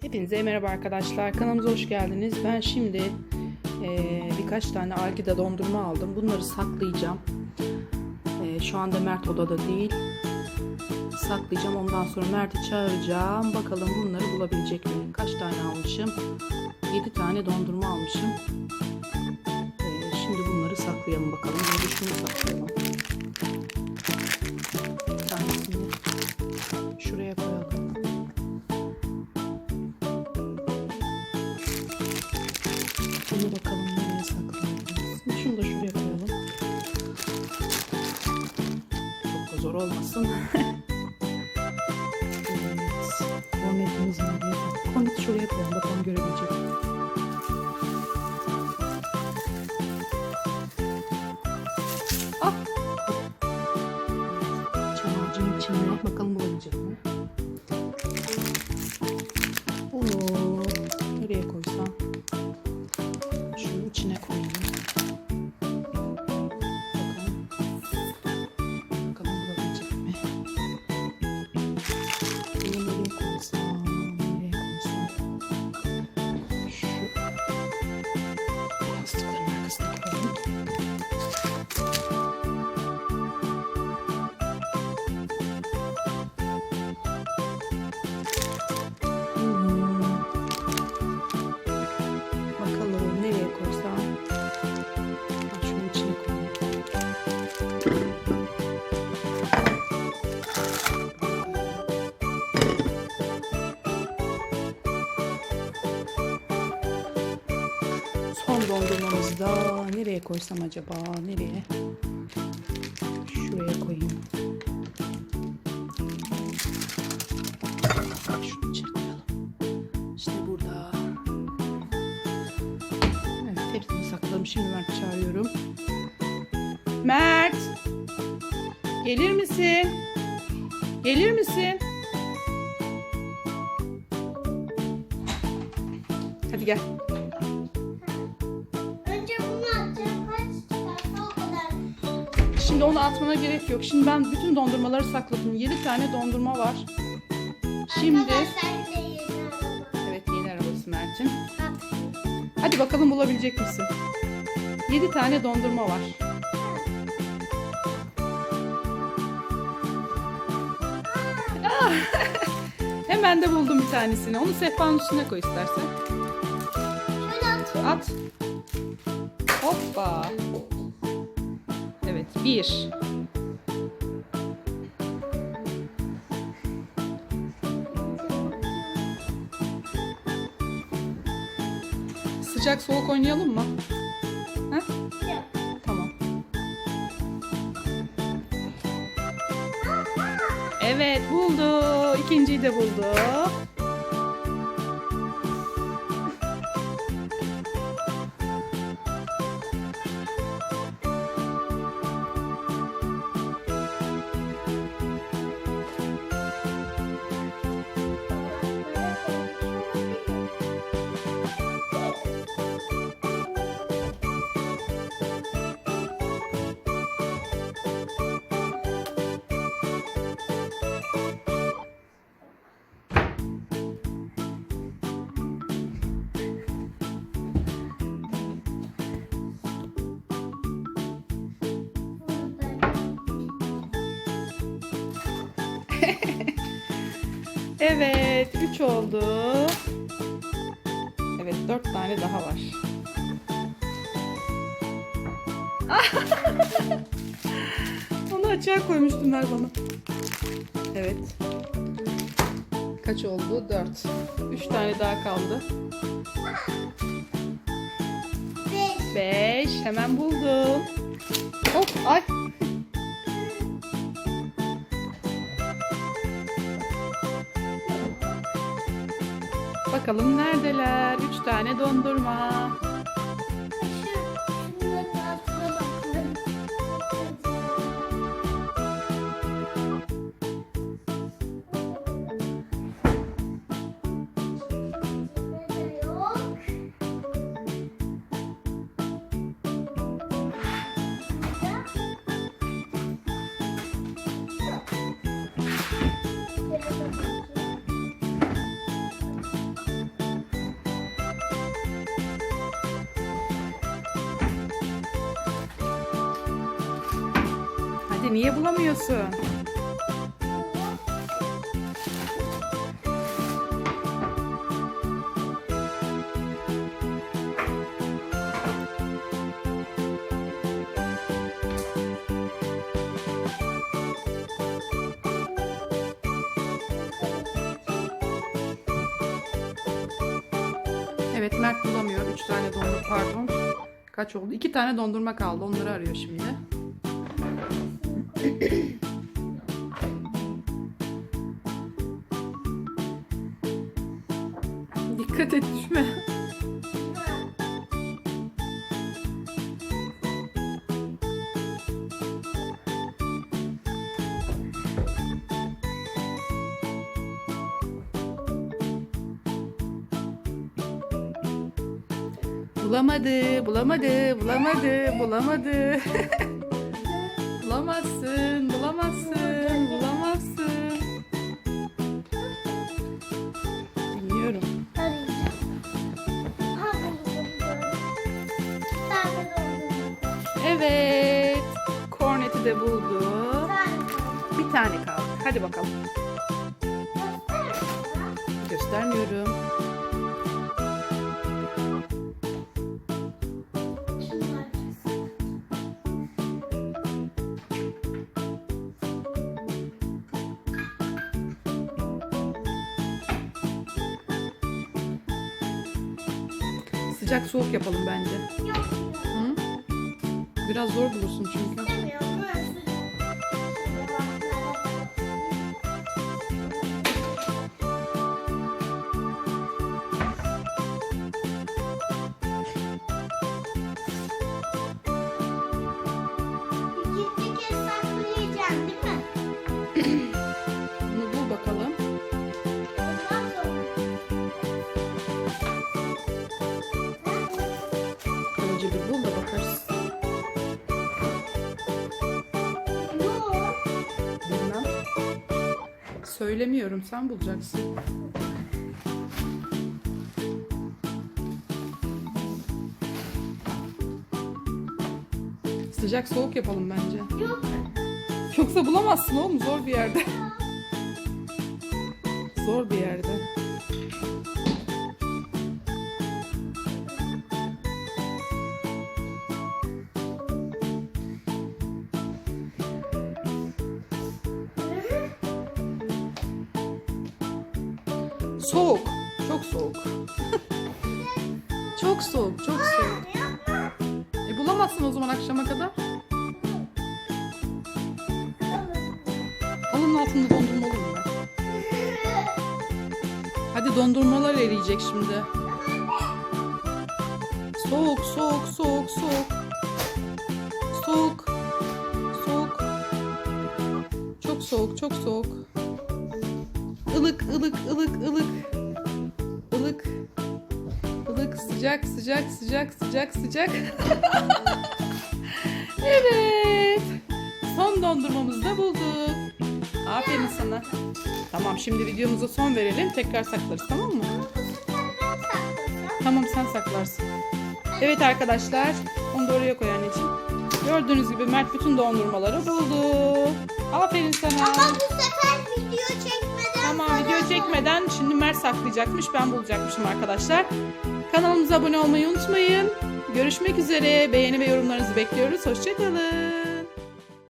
Hepinize merhaba arkadaşlar. Kanalımıza hoş geldiniz. Ben şimdi eee, birkaç tane Algida dondurma aldım. Bunları saklayacağım. Eee, şu anda Mert odada değil. Saklayacağım. Ondan sonra Mert'i çağıracağım. Bakalım bunları bulabilecek miyim? Kaç tane almışım? 7 tane dondurma almışım. Eee, şimdi bunları saklayalım bakalım. Önce şunu saklayalım. Bir tanesini şuraya koyalım. Bakalım nereye saklayabiliriz. Şunu da şuraya koyalım. Çok da zor olmasın. evet. Kornetimiz nerede? Korneti şuraya koyalım. Bakalım görebilecek. mi? Son dondurmamızı da nereye koysam acaba? Nereye? Şuraya koyayım. Şunu koyalım. İşte burada. Evet hepsini. Şimdi Mert çağırıyorum. Mert! Gelir misin? Gelir misin? Hadi gel. Şimdi onu atmana gerek yok. Şimdi ben bütün dondurmaları sakladım. 7 tane dondurma var. Şimdi evet yeni arabası Mert'in. Hadi bakalım bulabilecek misin? 7 tane dondurma var. Ah! Hemen de buldum bir tanesini. Onu sehpanın üstüne koy istersen. At. Hoppa. Evet bir. Sıcak soğuk oynayalım mı? Ha? Yok. Tamam. Evet buldu. İkinciyi de buldu. Evet, 3 oldu. Evet, 4 tane daha var. Onu açığa koymuştum ver bana. Evet. Kaç oldu? 4. 3 tane daha kaldı. Beş. 5. Hemen buldum. Hop, ay. Bakalım neredeler? 3 tane dondurma. Hadi niye bulamıyorsun? Evet Mert bulamıyor. Üç tane dondurma pardon. Kaç oldu? İki tane dondurma kaldı. Onları arıyor şimdi. Dikkat et düşme. Bulamadı, bulamadı, bulamadı, bulamadı. bulamazsın, bulamazsın, bulamazsın. Bilmiyorum. Evet, korneti de buldu. Bir tane kaldı. Hadi bakalım. Göstermiyorum. Sıcak soğuk yapalım bence. Hı? Biraz zor bulursun çünkü. İstemiyorum. Söylemiyorum sen bulacaksın. Sıcak soğuk yapalım bence. Yok. Yoksa bulamazsın oğlum zor bir yerde. zor bir yerde. Çok soğuk. çok soğuk, çok soğuk. E bulamazsın o zaman akşama kadar. Halının altında dondurma olur mu? Hadi dondurmalar eriyecek şimdi. Soğuk, soğuk, soğuk, soğuk. Soğuk. Soğuk. Çok soğuk, çok soğuk. Ilık, ılık, ılık, ılık. Ilık. Ilık, sıcak, sıcak, sıcak, sıcak, sıcak. evet. Son dondurmamızı da bulduk. Aferin sana. Tamam şimdi videomuza son verelim. Tekrar saklarız tamam mı? Tamam sen saklarsın. Evet arkadaşlar. Onu da oraya koy anneciğim. Gördüğünüz gibi Mert bütün dondurmaları buldu. Aferin sana. Ama bu sefer video çekmeden Tamam video çekmeden şimdi Mert saklayacakmış. Ben bulacakmışım arkadaşlar. Kanalımıza abone olmayı unutmayın. Görüşmek üzere. Beğeni ve yorumlarınızı bekliyoruz. Hoşçakalın.